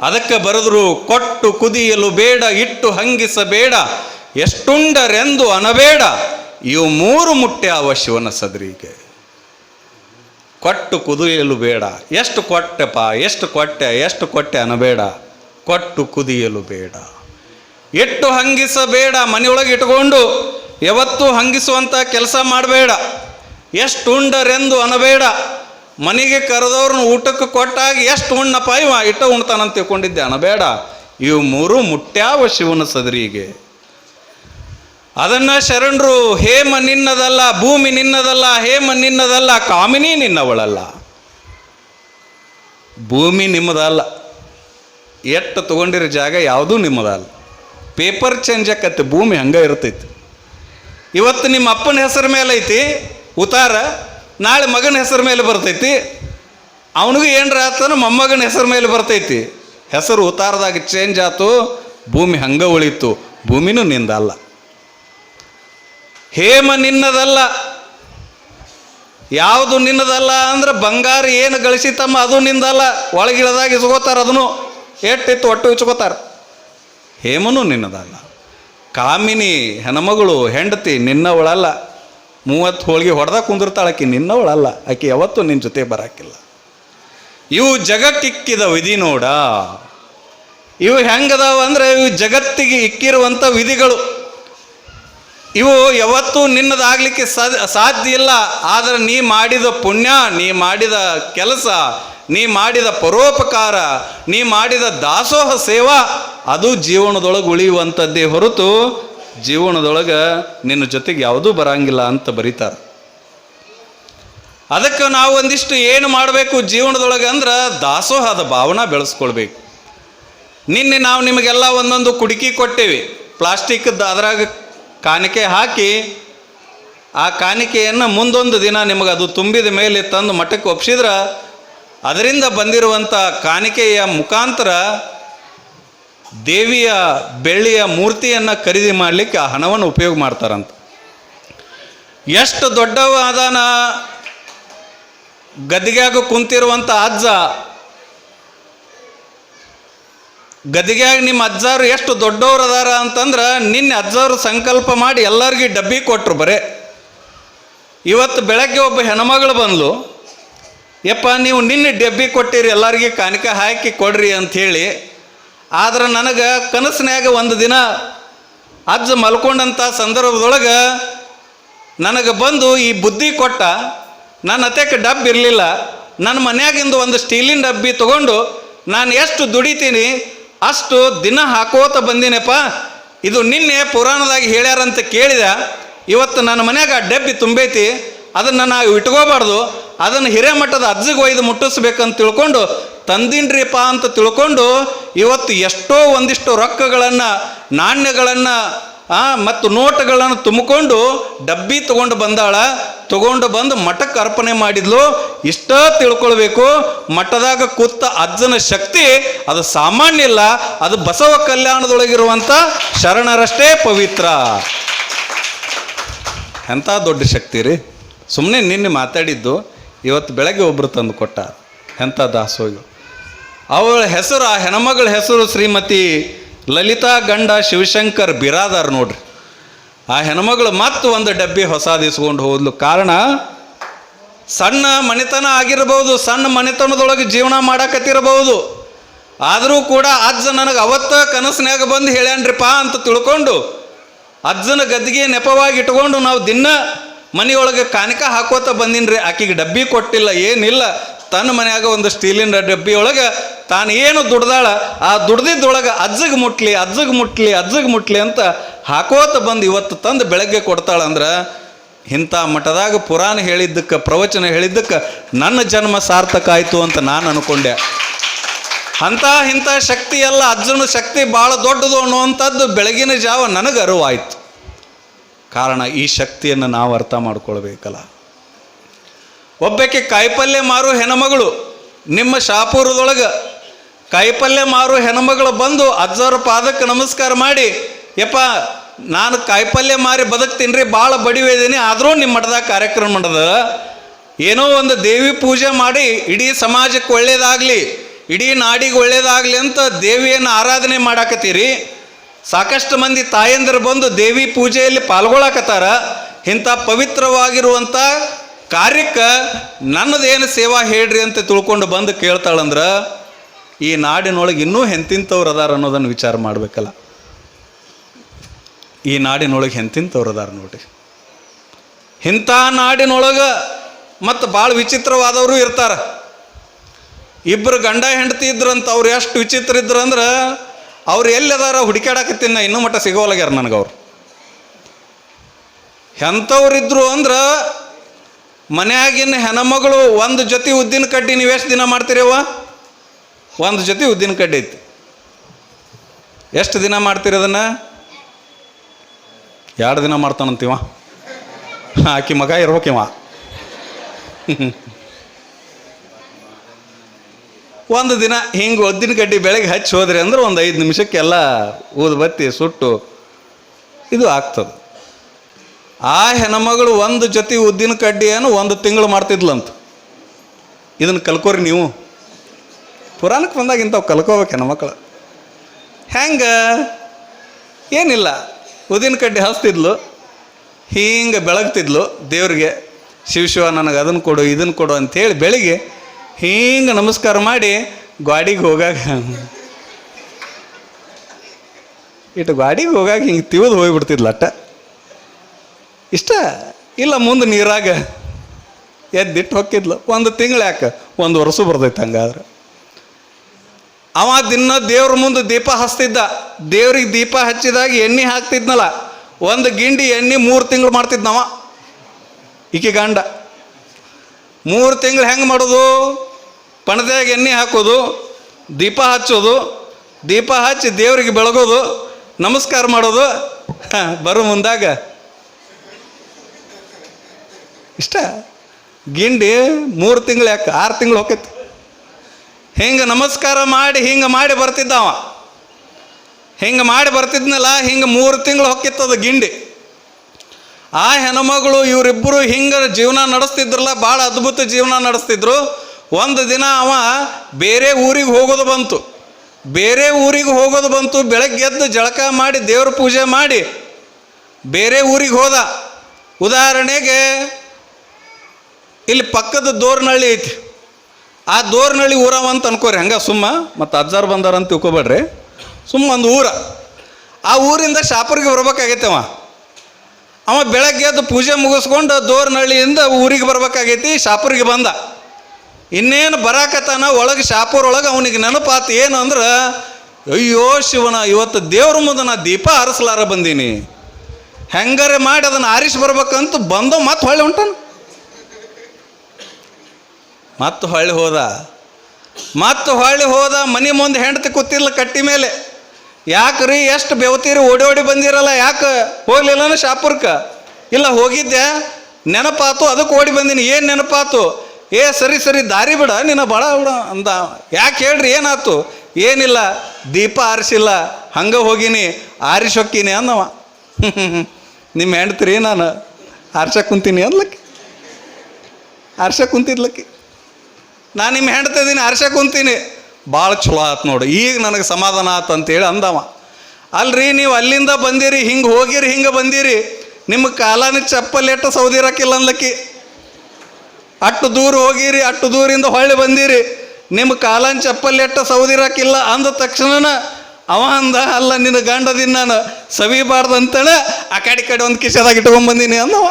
ಅದಕ್ಕೆ ಬರೆದ್ರು, ಕೊಟ್ಟು ಕುದಿಯಲು ಬೇಡ, ಇಟ್ಟು ಹಂಗಿಸಬೇಡ, ಎಷ್ಟುಂಡರೆಂದು ಅನಬೇಡ, ಇವು ಮೂರು ಮುಟ್ಟ್ಯಾವ ಶಿವನ ಸದರಿಗೆ. ಕೊಟ್ಟು ಕುದಿಯಲು ಬೇಡ, ಎಷ್ಟು ಕೊಟ್ಟೆಪ್ಪ ಎಷ್ಟು ಕೊಟ್ಟೆ ಎಷ್ಟು ಕೊಟ್ಟೆ ಅನಬೇಡ, ಕೊಟ್ಟು ಕುದಿಯಲು ಬೇಡ. ಇಟ್ಟು ಹಂಗಿಸಬೇಡ, ಮನೆಯೊಳಗೆ ಇಟ್ಕೊಂಡು ಯಾವತ್ತೂ ಹಂಗಿಸುವಂಥ ಕೆಲಸ ಮಾಡಬೇಡ ಎಷ್ಟು ಉಂಡರೆಂದು ಅನಬೇಡ ಮನೆಗೆ ಕರೆದವ್ರನ್ನ ಊಟಕ್ಕೆ ಕೊಟ್ಟಾಗ ಎಷ್ಟು ಉಣ್ಣಪ್ಪ ಇವ? ಇಟ್ಟ ಉಣ್ತಾನಂತ ತಿಳ್ಕೊಂಡಿದ್ದೆ ಬೇಡ. ಇವು ಮೂರು ಮುಟ್ಟ್ಯಾವ ಶಿವನ ಸದರಿಗೆ. ಅದನ್ನ ಶರಣರು, ಹೇಮ ನಿನ್ನದಲ್ಲ, ಭೂಮಿ ನಿನ್ನದಲ್ಲ, ಹೇಮ ನಿನ್ನದಲ್ಲ, ಕಾಮಿನಿ ನಿನ್ನವಳಲ್ಲ. ಭೂಮಿ ನಿಮ್ಮದಲ್ಲ. ಎಷ್ಟು ತಗೊಂಡಿರೋ ಜಾಗ ಯಾವುದೂ ನಿಮ್ಮದಲ್ಲ. ಪೇಪರ್ ಚೇಂಜ್ ಆಕತ್ತೆ, ಭೂಮಿ ಹಂಗೆ ಇರ್ತೈತಿ. ಇವತ್ತು ನಿಮ್ಮ ಅಪ್ಪನ ಹೆಸರು ಮೇಲೆ ಐತಿ ಉತ್ತಾರ. ನಾಳೆ ಮಗನ ಹೆಸರು ಮೇಲೆ ಬರ್ತೈತಿ. ಅವನಿಗೂ ಏನರ ಆತನ ಮೊಮ್ಮಗನ ಹೆಸರು ಮೇಲೆ ಬರ್ತೈತಿ. ಹೆಸರು ಉತ್ತಾರದಾಗ ಚೇಂಜ್ ಆಯ್ತು ಭೂಮಿ ಹಂಗೆ ಉಳಿತು. ಭೂಮಿನೂ ನಿಂದಲ್ಲ ಹೇಮ ನಿನ್ನದಲ್ಲ. ಯಾವುದು ನಿನ್ನದಲ್ಲ ಅಂದ್ರೆ ಬಂಗಾರ ಏನು ಗಳಿಸಿತಮ್ಮ ಅದು ನಿಂದಲ್ಲ. ಒಳಗಿಳದಾಗ ಇಸ್ಕೋತಾರ ಅದನ್ನು. ಎಟ್ಟಿತ್ತು ಒಟ್ಟು ಇಚ್ಕೋತಾರ ಹೇಮನೂ ನಿನ್ನದಲ್ಲ. ಕಾಮಿನಿ ಹೆಣ್ಮಗಳು, ಹೆಂಡತಿ ನಿನ್ನವಳಲ್ಲ. ಮೂವತ್ತು ಹೋಳಿಗೆ ಹೊಡೆದ ಆಕೆ, ನಿನ್ನವಳಲ್ಲ, ಆಕೆ ಯಾವತ್ತೂ ನಿನ್ನ ಜೊತೆ ಬರಾಕಿಲ್ಲ. ಇವು ಜಗಕ್ಕಿಕ್ಕಿದ ವಿಧಿ ನೋಡ. ಇವು ಹೆಂಗದಾವ ಅಂದ್ರೆ ಇವು ಜಗತ್ತಿಗೆ ಇಕ್ಕಿರುವಂಥ ವಿಧಿಗಳು. ಇವು ಯಾವತ್ತೂ ನಿನ್ನದಾಗಲಿಕ್ಕೆ ಸಾಧ್ಯ ಇಲ್ಲ. ಆದರೆ ನೀ ಮಾಡಿದ ಪುಣ್ಯ, ನೀ ಮಾಡಿದ ಕೆಲಸ, ನೀ ಮಾಡಿದ ಪರೋಪಕಾರ, ನೀ ಮಾಡಿದ ದಾಸೋಹ ಸೇವಾ, ಅದು ಜೀವನದೊಳಗೆ ಉಳಿಯುವಂಥದ್ದೇ ಹೊರತು ಜೀವನದೊಳಗೆ ನಿನ್ನ ಜೊತೆಗೆ ಯಾವುದೂ ಬರಂಗಿಲ್ಲ ಅಂತ ಬರೀತಾರೆ. ಅದಕ್ಕೆ ನಾವು ಒಂದಿಷ್ಟು ಏನು ಮಾಡಬೇಕು ಜೀವನದೊಳಗೆ ಅಂದ್ರೆ ದಾಸೋಹದ ಭಾವನೆ ಬೆಳೆಸ್ಕೊಳ್ಬೇಕು. ನಿನ್ನೆ ನಾವು ನಿಮಗೆಲ್ಲ ಒಂದೊಂದು ಕುಡುಕಿ ಕೊಟ್ಟೇವಿ. ಪ್ಲಾಸ್ಟಿಕ್ದು ಅದರಾಗ ಕಾಣಿಕೆ ಹಾಕಿ, ಆ ಕಾಣಿಕೆಯನ್ನು ಮುಂದೊಂದು ದಿನ ನಿಮಗೆ ಅದು ತುಂಬಿದ ಮೇಲೆ ತಂದು ಮಠಕ್ಕೆ ಒಪ್ಸಿದ್ರೆ, ಅದರಿಂದ ಬಂದಿರುವಂಥ ಕಾಣಿಕೆಯ ಮುಖಾಂತರ ದೇವಿಯ ಬೆಳ್ಳಿಯ ಮೂರ್ತಿಯನ್ನು ಖರೀದಿ ಮಾಡಲಿಕ್ಕೆ ಆ ಹಣವನ್ನು ಉಪಯೋಗ ಮಾಡ್ತಾರಂತ. ಎಷ್ಟು ದೊಡ್ಡವ ಅದಾನ ಕುಂತಿರುವಂಥ ಅಜ್ಜ, ಗದಿಗ್ಯಾಗ ನಿಮ್ಮ ಅಜ್ಜಾರು ಎಷ್ಟು ದೊಡ್ಡವ್ರು ಅದಾರ ಅಂತಂದ್ರೆ ನಿನ್ನೆ ಅಜ್ಜಾರು ಸಂಕಲ್ಪ ಮಾಡಿ ಎಲ್ಲರಿಗೂ ಡಬ್ಬಿ ಕೊಟ್ಟರು ಬರೇ. ಇವತ್ತು ಬೆಳಗ್ಗೆ ಒಬ್ಬ ಹೆಣ್ಮಗಳು ಬಂದ್ಲು, ಯಪ್ಪ, ನೀವು ನಿನ್ನೆ ಡಬ್ಬಿ ಕೊಟ್ಟಿರಿ, ಎಲ್ಲರಿಗೆ ಕಾಣಿಕೆ ಹಾಕಿ ಕೊಡ್ರಿ ಅಂಥೇಳಿ ಆದ್ರೆ ನನಗೆ ಕನಸಿನಾಗ ಒಂದು ದಿನ ಅಜ್ಜ ಮಲ್ಕೊಂಡಂಥ ಸಂದರ್ಭದೊಳಗೆ ನನಗೆ ಬಂದು ಈ ಬುದ್ಧಿ ಕೊಟ್ಟ, ನನ್ನ ಅತ್ಯಕ್ಕೆ ಡಬ್ ಇರಲಿಲ್ಲ ನನ್ನ ಮನ್ಯಾಗಿಂದು ಒಂದು ಸ್ಟೀಲಿನ ಡಬ್ಬಿ ತಗೊಂಡು ನಾನು ಎಷ್ಟು ದುಡಿತೀನಿ, ಅಷ್ಟು ದಿನ ಹಾಕೋತ ಬಂದಿನಪ್ಪ ಇದು ನಿನ್ನೆ ಪುರಾಣದಾಗ ಹೇಳ್ಯಾರಂತ ಕೇಳಿದ, ಇವತ್ತು ನನ್ನ ಮನ್ಯಾಗ ಆ ಡಬ್ಬಿ ತುಂಬೈತಿ, ಅದನ್ನು ನಾವು ಇಟ್ಕೋಬಾರ್ದು, ಅದನ್ನು ಹಿರೇಮಠದ ಅಜ್ಜಿಗೆ ಒಯ್ದು ಮುಟ್ಟಿಸ್ಬೇಕಂತ ತಿಳ್ಕೊಂಡು ತಂದಿನ್ರಿಪ್ಪ ಅಂತ ತಿಳ್ಕೊಂಡು ಇವತ್ತು ಎಷ್ಟೋ ಒಂದಿಷ್ಟು ರೊಕ್ಕಗಳನ್ನು, ನಾಣ್ಯಗಳನ್ನು ಮತ್ತು ನೋಟುಗಳನ್ನು ತುಂಬಿಕೊಂಡು ಡಬ್ಬಿ ತಗೊಂಡು ಬಂದಾಳ. ತಗೊಂಡು ಬಂದು ಮಠಕ್ಕೆ ಅರ್ಪಣೆ ಮಾಡಿದ್ಲು. ಇಷ್ಟ ತಿಳ್ಕೊಳ್ಬೇಕು. ಮಠದಾಗ ಕೂತ ಅಜ್ಜನ ಶಕ್ತಿ ಅದು ಸಾಮಾನ್ಯ ಇಲ್ಲ. ಅದು ಬಸವ ಕಲ್ಯಾಣದೊಳಗಿರುವಂಥ ಶರಣರಷ್ಟೇ ಪವಿತ್ರ. ಎಂಥ ದೊಡ್ಡ ಶಕ್ತಿ ರೀ. ಸುಮ್ಮನೆ ನಿನ್ನೆ ಮಾತಾಡಿದ್ದು, ಇವತ್ತು ಬೆಳಗ್ಗೆ ಒಬ್ಬರು ತಂದು ಕೊಟ್ಟ. ಎಂಥ ದಾಸೋಗಿ ಅವಳ ಹೆಸರು, ಆ ಹೆಣ್ಮಗಳ ಹೆಸರು ಶ್ರೀಮತಿ ಲಲಿತಾ ಗಂಡ ಶಿವಶಂಕರ್ ಬಿರಾದಾರ್ ನೋಡ್ರಿ. ಆ ಹೆಣ್ಮಗಳು ಮತ್ತೆ ಒಂದು ಡಬ್ಬಿ ಹೊಸಾದಿಸ್ಕೊಂಡು ಹೋದ್ಲು. ಕಾರಣ, ಸಣ್ಣ ಮನೆತನ ಆಗಿರಬಹುದು ಸಣ್ಣ ಮನೆತನದೊಳಗೆ ಜೀವನ ಮಾಡಕತ್ತಿರಬಹುದು. ಆದರೂ ಕೂಡ ಅಜ್ಜ ನನಗೆ ಅವತ್ತ ಕನಸಿನಾಗ ಬಂದು ಹೇಳ್ಯಾನ್ರಿಪ್ಪ ಅಂತ ತಿಳ್ಕೊಂಡು, ಅಜ್ಜನ ಗದ್ದಿಗೆ ನೆಪವಾಗಿ ಇಟ್ಕೊಂಡು ನಾವು ದಿನ ಮನೆಯೊಳಗೆ ಕಾಣಿಕ ಹಾಕೋತ ಬಂದಿನ್ರಿ. ಆಕಿಗೆ ಡಬ್ಬಿ ಕೊಟ್ಟಿಲ್ಲ, ಏನಿಲ್ಲ. ತನ್ನ ಮನೆಯಾಗ ಒಂದು ಸ್ಟೀಲಿನ ಡಬ್ಬಿ ಒಳಗೆ ತಾನು ಏನು ದುಡ್ದಾಳ, ಆ ದುಡ್ದಿದ್ದೊಳಗೆ ಅಜ್ಜಗೆ ಮುಟ್ಲಿ ಅಜ್ಜಗೆ ಮುಟ್ಲಿ ಅಜ್ಜಗೆ ಮುಟ್ಲಿ ಅಂತ ಹಾಕೋತ ಬಂದು ಇವತ್ತು ತಂದು ಬೆಳಗ್ಗೆ ಕೊಡ್ತಾಳಂದ್ರೆ ಇಂಥ ಮಠದಾಗ ಪುರಾಣ ಹೇಳಿದ್ದಕ್ಕೆ, ಪ್ರವಚನ ಹೇಳಿದ್ದಕ್ಕೆ ನನ್ನ ಜನ್ಮ ಸಾರ್ಥಕ ಆಯಿತು ಅಂತ ನಾನು ಅನ್ಕೊಂಡೆ. ಅಂಥ, ಇಂಥ ಶಕ್ತಿ ಎಲ್ಲ ಅಜ್ಜನ ಶಕ್ತಿ ಭಾಳ ದೊಡ್ಡದು ಅನ್ನುವಂಥದ್ದು ಬೆಳಗಿನ ಜಾವ ನನಗೆ ಅರಿವಾಯಿತು. ಕಾರಣ ಈ ಶಕ್ತಿಯನ್ನು ನಾವು ಅರ್ಥ ಮಾಡ್ಕೊಳ್ಬೇಕಲ್ಲ. ಒಬ್ಬಕ್ಕೆ ಕಾಯಿಪಲ್ಯ ಮಾರು ಹೆಣಮಗಳು, ನಿಮ್ಮ ಶಾಪುರದೊಳಗೆ ಕಾಯಿಪಲ್ಯ ಮಾರು ಹೆಣ್ಮಗಳು ಬಂದು ಅಜ್ಜವ್ರ ಪಾದಕ್ಕೆ ನಮಸ್ಕಾರ ಮಾಡಿ, ಯಪ್ಪ, ನಾನು ಕಾಯಿಪಲ್ಯ ಮಾರಿ ಬದುಕ್ತೀನಿ ರೀ ಭಾಳ ಬಡಿವೇದೀನಿ ಆದರೂ ನಿಮ್ಮ ಮಠದಾಗ ಕಾರ್ಯಕ್ರಮ ಮಾಡದ ಏನೋ ಒಂದು ದೇವಿ ಪೂಜೆ ಮಾಡಿ, ಇಡೀ ಸಮಾಜಕ್ಕೆ ಒಳ್ಳೇದಾಗಲಿ, ಇಡೀ ನಾಡಿಗೆ ಒಳ್ಳೇದಾಗಲಿ ಅಂತ ದೇವಿಯನ್ನು ಆರಾಧನೆ ಮಾಡಾಕತ್ತೀರಿ. ಸಾಕಷ್ಟು ಮಂದಿ ತಾಯಂದಿರು ಬಂದು ದೇವಿ ಪೂಜೆಯಲ್ಲಿ ಪಾಲ್ಗೊಳ್ಳಕತ್ತಾರ ಇಂಥ ಪವಿತ್ರವಾಗಿರುವಂಥ ಕಾರ್ಯಕ್ಕೆ ನನ್ನದೇನು ಸೇವಾ ಹೇಳ್ರಿ ಅಂತ ತಿಳ್ಕೊಂಡು ಬಂದು ಕೇಳ್ತಾಳಂದ್ರೆ ಈ ನಾಡಿನೊಳಗೆ ಇನ್ನೂ ಎಂತಿಂಥವ್ರು ಅದಾರ ಅನ್ನೋದನ್ನು ವಿಚಾರ ಮಾಡಬೇಕಲ್ಲ. ಈ ನಾಡಿನೊಳಗೆ ಎಂತಿಂಥವ್ರು ಅದಾರ ನೋಡ್ರಿ. ಇಂಥ ನಾಡಿನೊಳಗೆ ಮತ್ತು ಭಾಳ ವಿಚಿತ್ರವಾದವರು ಇರ್ತಾರೆ. ಇಬ್ಬರು ಗಂಡ ಹೆಂಡತಿ ಇದ್ರಂತ ಅವ್ರು ಎಷ್ಟು ವಿಚಿತ್ರ ಇದ್ರು ಅಂದ್ರೆ ಅವ್ರು ಎಲ್ಲಿದಾರ ಹುಡುಕಾಡಕತ್ತಿನ ಇನ್ನೂ ಮಟ್ಟ ಸಿಗೋಲಾಗ್ಯಾರ ನನಗೆ ಅವ್ರು. ಎಂಥವ್ರಿದ್ರು ಅಂದ್ರೆ ಮನ್ಯಾಗಿನ ಹೆಣ್ಮಗಳು ಒಂದು ಜೊತೆ ಉದ್ದಿನ ಕಡ್ಡಿ ನೀವು ಎಷ್ಟು ದಿನ ಮಾಡ್ತೀರವ್ವ ಒಂದು ಜೊತೆ ಉದ್ದಿನ ಕಡ್ಡಿ ಐತಿ. ಎಷ್ಟು ದಿನ ಮಾಡ್ತೀರಿ ಅದನ್ನು? ಎರಡು ದಿನ ಮಾಡ್ತಾನಂತೀವ. ಆಕಿ ಮಗ ಇರ್ಬೇಕಿವ. ಒಂದು ದಿನ ಹಿಂಗೆ ಉದ್ದಿನ ಕಡ್ಡಿ ಬೆಳಗ್ಗೆ ಹಚ್ಚಿ ಹೋದ್ರಿ ಅಂದ್ರೆ ಒಂದು ಐದು ನಿಮಿಷಕ್ಕೆಲ್ಲ ಊದು ಬತ್ತಿ ಸುಟ್ಟು ಇದು ಆಗ್ತದೆ. ಆ ಹೆಣ್ಮಗಳು ಒಂದು ಜೊತೆ ಉದ್ದಿನ ಕಡ್ಡಿಯನ್ನು ಒಂದು ತಿಂಗಳು ಮಾಡ್ತಿದ್ಲಂತ. ಇದನ್ನು ಕಲ್ಕೋರಿ ನೀವು. ಪುರಾಣಕ್ಕೆ ಬಂದಾಗ ಇಂಥವು ಕಲ್ಕೋಬೇಕು ಮಕ್ಕಳು. ಹೆಂಗೆ? ಏನಿಲ್ಲ. ಉದಿನ ಕಡ್ಡಿ ಹಚ್ತಿದ್ಲು ಹಿಂಗೆ ಬೆಳಗ್ತಿದ್ಲು ದೇವ್ರಿಗೆ. ಶಿವ ನನಗೆ ಅದನ್ನು ಕೊಡು ಇದನ್ನು ಕೊಡು ಅಂಥೇಳಿ ಬೆಳಿಗ್ಗೆ ಹಿಂಗೆ ನಮಸ್ಕಾರ ಮಾಡಿ ಗಾಡಿಗೆ ಹೋಗಾಗ. ಇಟ್ಟು ಗಾಡಿಗೆ ಹೋಗಾಗ ಹಿಂಗೆ ತಿವಿದು ಹೋಗಿಬಿಡ್ತಿದ್ಲು ಅಟ್ಟ. ಇಷ್ಟ? ಇಲ್ಲ ಮುಂದೆ ನೀರಾಗ ಎದ್ದಿಟ್ಟು ಹೊಕ್ಕಿದ್ಲು. ಒಂದು ತಿಂಗಳು ಯಾಕೆ? ಒಂದು ವರ್ಷ ಬರ್ತೈತೆ ಹಂಗಾದ್ರೆ. ಅವ ದಿನ ದೇವ್ರ ಮುಂದೆ ದೀಪ ಹಚ್ತಿದ್ದ. ದೇವ್ರಿಗೆ ದೀಪ ಹಚ್ಚಿದಾಗ ಎಣ್ಣೆ ಹಾಕ್ತಿದ್ನಲ್ಲ, ಒಂದು ಗಿಂಡಿ ಎಣ್ಣೆ ಮೂರು ತಿಂಗಳು ಮಾಡ್ತಿದ್ನವ ಈಕೆ ಗಂಡ. ಮೂರು ತಿಂಗಳು ಹೆಂಗೆ ಮಾಡೋದು? ಪಣದಾಗ ಎಣ್ಣೆ ಹಾಕೋದು, ದೀಪ ಹಚ್ಚೋದು, ದೀಪ ಹಚ್ಚಿ ದೇವರಿಗೆ ಬೆಳಗೋದು, ನಮಸ್ಕಾರ ಮಾಡೋದು. ಬರು ಮುಂದಾಗ. ಇಷ್ಟ? ಗಿಂಡಿ ಮೂರು ತಿಂಗಳು ಯಾಕೆ? ಆರು ತಿಂಗಳು ಹೋಕೈತಿ. ಹಿಂಗೆ ನಮಸ್ಕಾರ ಮಾಡಿ ಹಿಂಗೆ ಮಾಡಿ ಬರ್ತಿದ್ದವ. ಹಿಂಗೆ ಮಾಡಿ ಬರ್ತಿದ್ನಲ್ಲ, ಹಿಂಗೆ ಮೂರು ತಿಂಗಳು ಹೊಕ್ಕಿತ್ತದ ಗಿಂಡಿ. ಆ ಹೆಣ್ಮಗಳು ಇವರಿಬ್ಬರು ಹಿಂಗೆ ಜೀವನ ನಡೆಸ್ತಿದ್ರಲ್ಲ ಭಾಳ ಅದ್ಭುತ ಜೀವನ ನಡೆಸ್ತಿದ್ರು. ಒಂದು ದಿನ ಅವ ಬೇರೆ ಊರಿಗೆ ಹೋಗೋದು ಬಂತು. ಬೇರೆ ಊರಿಗೆ ಹೋಗೋದು ಬಂತು, ಬೆಳಗ್ಗೆ ಎದ್ದು ಜಳಕ ಮಾಡಿ ದೇವ್ರ ಪೂಜೆ ಮಾಡಿ ಬೇರೆ ಊರಿಗೆ ಹೋದ. ಉದಾಹರಣೆಗೆ, ಇಲ್ಲಿ ಪಕ್ಕದ ದೋರ್ನಳ್ಳಿ ಐತಿ. ಆ ದೋರ್ನಳ್ಳಿ ಊರವ ಅಂತ ಅನ್ಕೋರಿ, ಹಂಗೆ ಸುಮ್ಮ, ಮತ್ತು ಅಜ್ಜಾರ್ ಬಂದಾರ ಅಂತ ತಿಳ್ಕೊಬೇಡ್ರಿ. ಸುಮ್ಮ ಒಂದು ಊರ. ಆ ಊರಿಂದ ಶಾಪುರ್ಗೆ ಬರ್ಬೇಕಾಗೈತೆ ಅವ. ಅವ ಬೆಳಗ್ಗೆ ಅದು ಪೂಜೆ ಮುಗಿಸ್ಕೊಂಡು ದೋರ್ನಳ್ಳಿಯಿಂದ ಊರಿಗೆ ಬರ್ಬೇಕಾಗೈತಿ, ಶಾಪುರಿಗೆ ಬಂದ. ಇನ್ನೇನು ಬರಾಕತ್ತಾನ, ಒಳಗೆ ಶಾಪೂರೊಳಗೆ ಒಳಗೆ ಅವನಿಗೆ ನೆನಪಾತು ಏನು ಅಂದ್ರೆ, ಅಯ್ಯೋ ಶಿವನ, ಇವತ್ತು ದೇವ್ರ ಮುಂದೆ ನಾ ದೀಪ ಆರಿಸ್ಲಾರ ಬಂದೀನಿ. ಹೆಂಗಾರೆ ಮಾಡಿ ಅದನ್ನು ಆರಿಸಿ ಬರ್ಬೇಕಂತ ಬಂದು ಮತ್ತೆ ಹೊಳ್ಳಿ ಹೊಂಟಾನ. ಮತ್ತೆ ಹೊಳ್ಳಿ ಹೋದ. ಮತ್ತು ಹೊಳ್ಳಿ ಹೋದ, ಮನೆ ಮುಂದೆ ಹೆಂಡತಿ ಕೂತಿಲ್ಲ ಕಟ್ಟಿ ಮೇಲೆ. ಯಾಕ್ರಿ ಎಷ್ಟು ಬೆವತೀರಿ ಓಡಿ ಓಡಿ ಬಂದಿರಲ್ಲ, ಯಾಕೆ ಹೋಗ್ಲಿಲ್ಲನ ಶಾಪುರ್ಕ? ಇಲ್ಲ ಹೋಗಿದ್ದೆ ನೆನಪಾತು ಅದಕ್ಕೆ ಓಡಿ ಬಂದೀನಿ. ಏನು ನೆನಪಾತು? ಏ ಸರಿ ಸರಿ, ದಾರಿ ಬಿಡ, ನಿನ್ನ ಭಾಳ ಬಿಡ ಅಂದ. ಯಾಕೆ ಹೇಳ್ರಿ, ಏನಾತು? ಏನಿಲ್ಲ, ದೀಪ ಆರಿಸಿಲ್ಲ, ಹಂಗೆ ಹೋಗಿನಿ ಆರಿಸಿ ಹೊಕ್ಕೀನಿ ಅಂದವ ನಿಮ್ಮ ಹೆಂಡ್ತಿರಿ ನಾನು ಆರ್ಸಕ್ಕೆ ಕುಂತೀನಿ ಅನ್ಲಕ್ಕೆ ಆರ್ಸಕ್ಕೆ ಕುಂತಿದ್ಲಕ್ಕಿ. ನಾನು ನಿಮ್ಮ ಹೆಂಡ್ತಿದ್ದೀನಿ ಅರ್ಶ ಕುಂತೀನಿ. ಭಾಳ ಚಲೋ ಆತು ನೋಡು, ಈಗ ನನಗೆ ಸಮಾಧಾನ ಆತು ಅಂತೇಳಿ ಅಂದವ. ಅಲ್ರಿ, ನೀವು ಅಲ್ಲಿಂದ ಬಂದಿರಿ, ಹಿಂಗೆ ಹೋಗಿರಿ, ಹಿಂಗೆ ಬಂದಿರಿ. ನಿಮ್ಮ ಕಾಲಾನ ಚಪ್ಪಲ್ ಎಟ್ಟು ಸೌದಿರಕ್ಕಿಲ್ಲ ಅನ್ಲಕ್ಕಿ ಅಟ್ಟು ದೂರ ಹೋಗಿರಿ ಅಟ್ಟು ದೂರಿಂದ ಹೊಳ್ಳಿ ಬಂದಿರಿ. ನಿಮ್ಮ ಕಾಲಾನ್ ಚಪ್ಪಲ್ ಎಟ್ಟು ಸೌದಿರಕ್ಕಿಲ್ಲ ಅಂದ ತಕ್ಷಣ ಅವ ಅಂದ, ಅಲ್ಲ, ನಿನ್ನ ಗಂಡದಿನ ನಾನು ಸವಿಬಾರ್ದು ಆ ಕಡೆ ಕಡೆ ಒಂದು ಕಿಶದಾಗ ಇಟ್ಕೊಂಡ್ಬಂದೀನಿ ಅಂದವ.